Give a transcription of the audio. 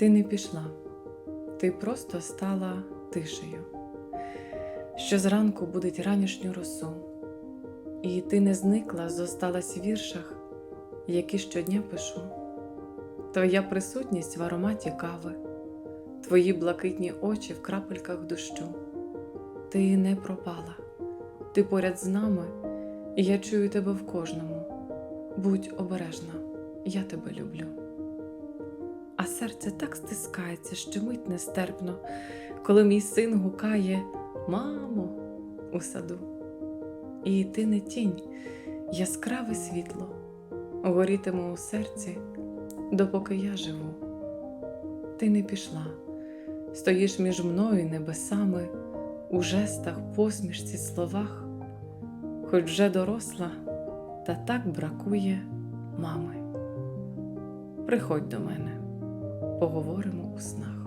Ти не пішла, ти просто стала тишею, що зранку будить ранішню росу, і ти не зникла, зосталась в віршах, які щодня пишу. Твоя присутність в ароматі кави, твої блакитні очі в крапельках дощу. Ти не пропала, ти поряд з нами, і я чую тебе в кожному. Будь обережна, я тебе люблю. Серце так стискається, що мить нестерпно, коли мій син гукає Мамо у саду. І ти не тінь, яскраве світло, горітиме у серці, допоки я живу. Ти не пішла, стоїш між мною і небесами, у жестах, посмішці, словах, хоч вже доросла, та так бракує мами. Приходь до мене, поговоримо у снах.